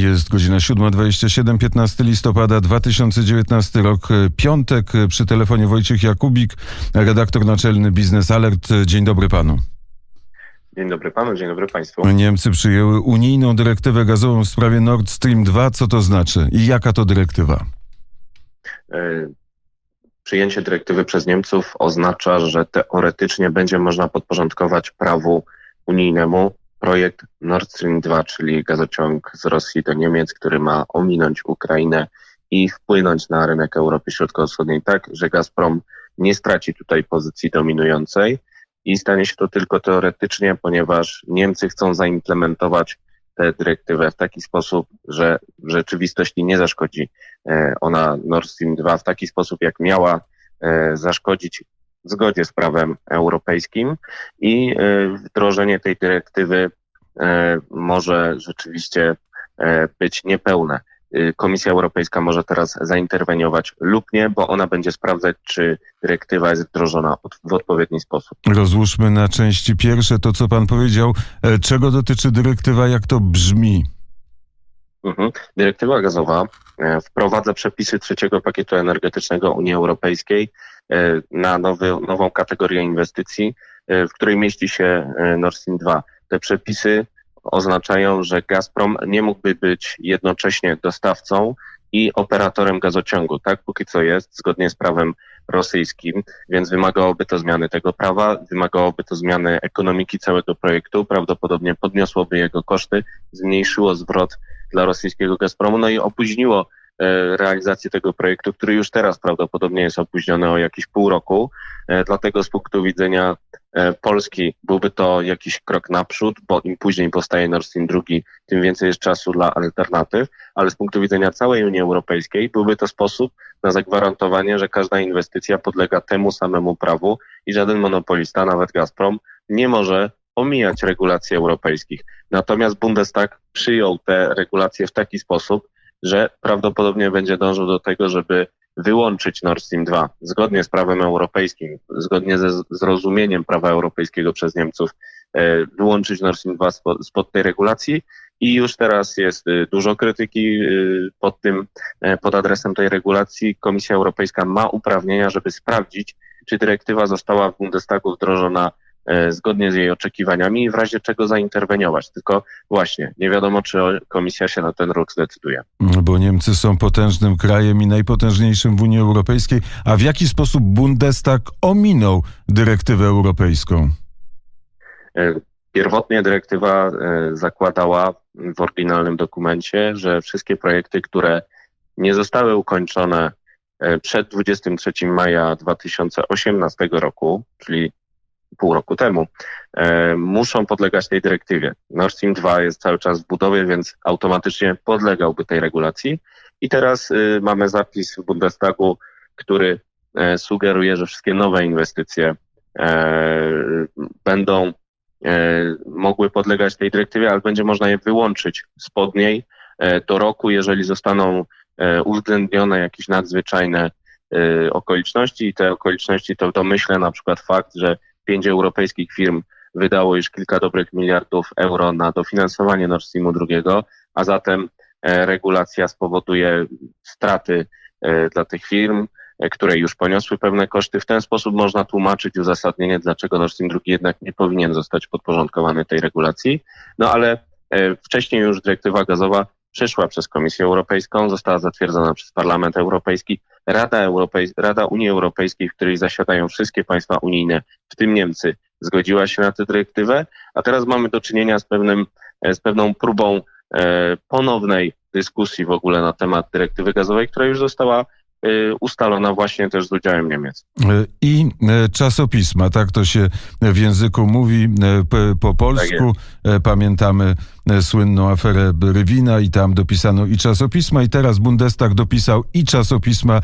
Jest godzina 7.27, 15 listopada 2019 rok, e, piątek. E, Przy telefonie Wojciech Jakubik, redaktor naczelny Biznes Alert. E, Dzień dobry panu. Dzień dobry panu, dzień dobry państwu. Niemcy przyjęły unijną dyrektywę gazową w sprawie Nord Stream 2. Co to znaczy i jaka to dyrektywa? Przyjęcie dyrektywy przez Niemców oznacza, że teoretycznie będzie można podporządkować prawu unijnemu projekt Nord Stream 2, czyli gazociąg z Rosji do Niemiec, który ma ominąć Ukrainę i wpłynąć na rynek Europy Środkowo-Wschodniej tak, że Gazprom nie straci tutaj pozycji dominującej i stanie się to tylko teoretycznie, ponieważ Niemcy chcą zaimplementować tę dyrektywę w taki sposób, że w rzeczywistości nie zaszkodzi e, ona Nord Stream 2 w taki sposób, jak miała e, zaszkodzić zgodzie z prawem europejskim i e, wdrożenie tej dyrektywy e, może rzeczywiście e, być niepełne. Komisja Europejska może teraz zainterweniować lub nie, bo ona będzie sprawdzać, czy dyrektywa jest wdrożona w odpowiedni sposób. Rozłóżmy na części pierwsze to, co pan powiedział. Czego dotyczy dyrektywa, jak to brzmi? Mhm. Dyrektywa gazowa e, wprowadza przepisy trzeciego pakietu energetycznego Unii Europejskiej e, na nowy, nową kategorię inwestycji, e, w której mieści się Nord Stream 2. Te przepisy oznaczają, że Gazprom nie mógłby być jednocześnie dostawcą i operatorem gazociągu. Tak póki co jest, zgodnie z prawem rosyjskim, więc wymagałoby to zmiany tego prawa, wymagałoby to zmiany ekonomiki całego projektu, prawdopodobnie podniosłoby jego koszty, zmniejszyło zwrot dla rosyjskiego Gazpromu, no i opóźniło e, realizację tego projektu, który już teraz prawdopodobnie jest opóźniony o jakieś pół roku. E, Dlatego z punktu widzenia e, Polski byłby to jakiś krok naprzód, bo im później powstaje Nord Stream 2, tym więcej jest czasu dla alternatyw, ale z punktu widzenia całej Unii Europejskiej byłby to sposób na zagwarantowanie, że każda inwestycja podlega temu samemu prawu i żaden monopolista, nawet Gazprom, nie może omijać regulacji europejskich. Natomiast Bundestag przyjął te regulacje w taki sposób, że prawdopodobnie będzie dążył do tego, żeby wyłączyć Nord Stream 2 zgodnie z prawem europejskim, zgodnie ze zrozumieniem prawa europejskiego przez Niemców, e, wyłączyć Nord Stream 2 spod, spod tej regulacji. I już teraz jest y, dużo krytyki y, pod tym, e, pod adresem tej regulacji. Komisja Europejska ma uprawnienia, żeby sprawdzić, czy dyrektywa została w Bundestagu wdrożona e, zgodnie z jej oczekiwaniami i w razie czego zainterweniować. Tylko właśnie, nie wiadomo, czy komisja się na ten ruch zdecyduje. Bo Niemcy są potężnym krajem i najpotężniejszym w Unii Europejskiej. A w jaki sposób Bundestag ominął dyrektywę europejską? E, Pierwotnie dyrektywa e, zakładała w oryginalnym dokumencie, że wszystkie projekty, które nie zostały ukończone e, przed 23 maja 2018 roku, czyli pół roku temu, e, muszą podlegać tej dyrektywie. Nord Stream 2 jest cały czas w budowie, więc automatycznie podlegałby tej regulacji. I teraz y, mamy zapis w Bundestagu, który e, sugeruje, że wszystkie nowe inwestycje e, będą mogły podlegać tej dyrektywie, ale będzie można je wyłączyć spod niej do roku, jeżeli zostaną uwzględnione jakieś nadzwyczajne okoliczności i te okoliczności to w domyśle na przykład fakt, że pięć europejskich firm wydało już kilka dobrych miliardów euro na dofinansowanie Nord Streamu II, a zatem e, regulacja spowoduje straty e, dla tych firm, e, które już poniosły pewne koszty. W ten sposób można tłumaczyć uzasadnienie, dlaczego Nord Stream II jednak nie powinien zostać podporządkowany tej regulacji. No ale wcześniej już dyrektywa gazowa przeszła przez Komisję Europejską, została zatwierdzona przez Parlament Europejski, Rada, Europej... Rada Unii Europejskiej, w której zasiadają wszystkie państwa unijne, w tym Niemcy, zgodziła się na tę dyrektywę, a teraz mamy do czynienia z, pewnym, e, z pewną próbą e, ponownej dyskusji w ogóle na temat dyrektywy gazowej, która już została ustalona właśnie też z udziałem Niemiec. I e, czasopisma, tak to się w języku mówi e, po polsku. E, Pamiętamy słynną aferę Rywina i tam dopisano i czasopisma i teraz Bundestag dopisał i czasopisma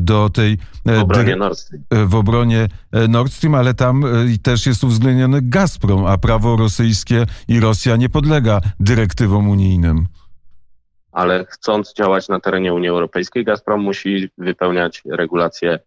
do tej W obronie Nord Stream. w obronie Nord Stream, ale tam też jest uwzględniony Gazprom, a prawo rosyjskie i Rosja nie podlega dyrektywom unijnym. Ale chcąc działać na terenie Unii Europejskiej, Gazprom musi wypełniać regulacje e,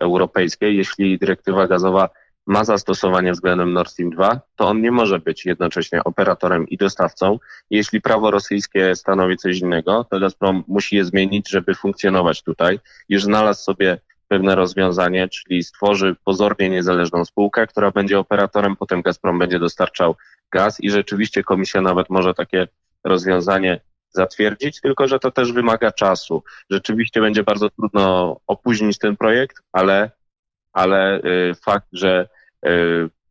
europejskie. Jeśli dyrektywa gazowa ma zastosowanie względem Nord Stream 2, to on nie może być jednocześnie operatorem i dostawcą. Jeśli prawo rosyjskie stanowi coś innego, to Gazprom musi je zmienić, żeby funkcjonować tutaj. Już znalazł sobie pewne rozwiązanie, czyli stworzy pozornie niezależną spółkę, która będzie operatorem, potem Gazprom będzie dostarczał gaz i rzeczywiście komisja nawet może takie rozwiązanie zatwierdzić, tylko że to też wymaga czasu. Rzeczywiście będzie bardzo trudno opóźnić ten projekt, ale, ale y, fakt, że y,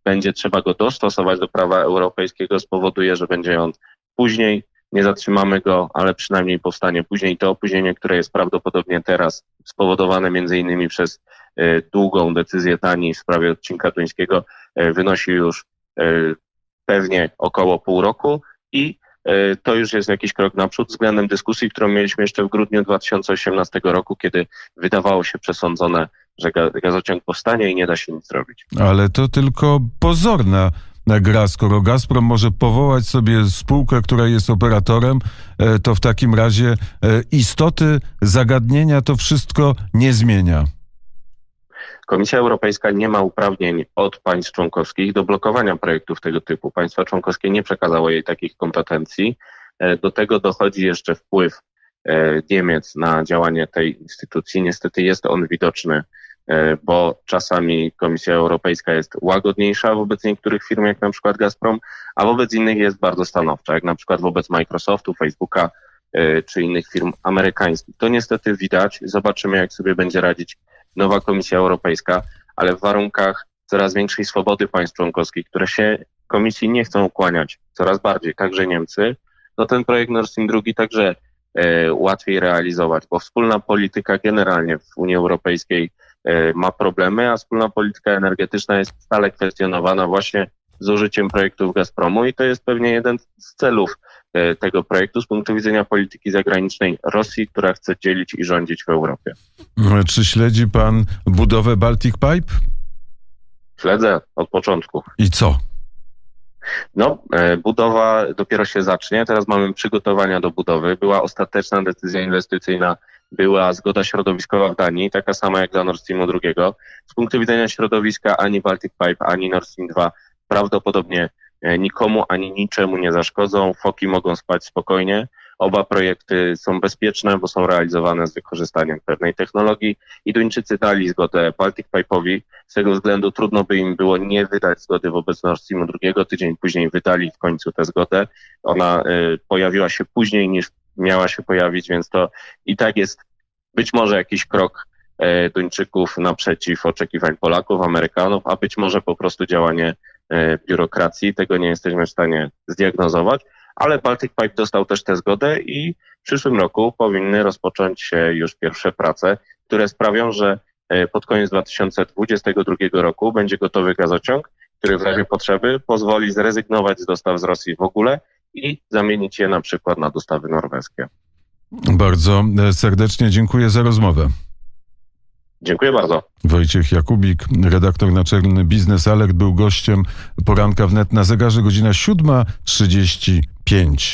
będzie trzeba go dostosować do prawa europejskiego spowoduje, że będzie on później, nie zatrzymamy go, ale przynajmniej powstanie później. To opóźnienie, które jest prawdopodobnie teraz spowodowane między innymi przez y, długą decyzję Danii w sprawie odcinka duńskiego, wynosi już pewnie około pół roku i to już jest jakiś krok naprzód względem dyskusji, którą mieliśmy jeszcze w grudniu 2018 roku, kiedy wydawało się przesądzone, że ga- gazociąg powstanie i nie da się nic zrobić. Ale to tylko pozorna gra. Skoro Gazprom może powołać sobie spółkę, która jest operatorem, e, to w takim razie e, istoty zagadnienia to wszystko nie zmienia. Komisja Europejska nie ma uprawnień od państw członkowskich do blokowania projektów tego typu. Państwa członkowskie nie przekazało jej takich kompetencji. E, Do tego dochodzi jeszcze wpływ e, Niemiec na działanie tej instytucji. Niestety jest on widoczny, e, bo czasami Komisja Europejska jest łagodniejsza wobec niektórych firm, jak na przykład Gazprom, a wobec innych jest bardzo stanowcza, jak na przykład wobec Microsoftu, Facebooka czy innych firm amerykańskich. To niestety widać. Zobaczymy, jak sobie będzie radzić nowa Komisja Europejska, ale w warunkach coraz większej swobody państw członkowskich, które się Komisji nie chcą ukłaniać coraz bardziej, także Niemcy, no ten projekt Nord Stream 2 także e, łatwiej realizować, bo wspólna polityka generalnie w Unii Europejskiej e, ma problemy, a wspólna polityka energetyczna jest stale kwestionowana właśnie z użyciem projektów Gazpromu i to jest pewnie jeden z celów tego projektu z punktu widzenia polityki zagranicznej Rosji, która chce dzielić i rządzić w Europie. E, Czy śledzi pan budowę Baltic Pipe? Śledzę od początku. I co? No, e, budowa dopiero się zacznie. Teraz mamy przygotowania do budowy. Była ostateczna decyzja inwestycyjna, była zgoda środowiskowa w Danii, taka sama jak dla Nord Streamu II. Z punktu widzenia środowiska ani Baltic Pipe, ani Nord Stream 2 prawdopodobnie e, nikomu ani niczemu nie zaszkodzą. Foki mogą spać spokojnie. Oba projekty są bezpieczne, bo są realizowane z wykorzystaniem pewnej technologii i Duńczycy dali zgodę Baltic Pipe'owi. Z tego względu trudno by im było nie wydać zgody wobec Nord Streamu II. Tydzień później wydali w końcu tę zgodę. Ona y, pojawiła się później niż miała się pojawić, więc to i tak jest być może jakiś krok e, Duńczyków naprzeciw oczekiwań Polaków, Amerykanów, a być może po prostu działanie e, biurokracji. Tego nie jesteśmy w stanie zdiagnozować, ale Baltic Pipe dostał też tę zgodę i w przyszłym roku powinny rozpocząć się już pierwsze prace, które sprawią, że e, pod koniec 2022 roku będzie gotowy gazociąg, który w razie potrzeby pozwoli zrezygnować z dostaw z Rosji w ogóle i zamienić je na przykład na dostawy norweskie. Bardzo e, serdecznie dziękuję za rozmowę. Dziękuję bardzo. Wojciech Jakubik, redaktor naczelny Biznes Alert, był gościem poranka wnet na zegarze godzina 7.35.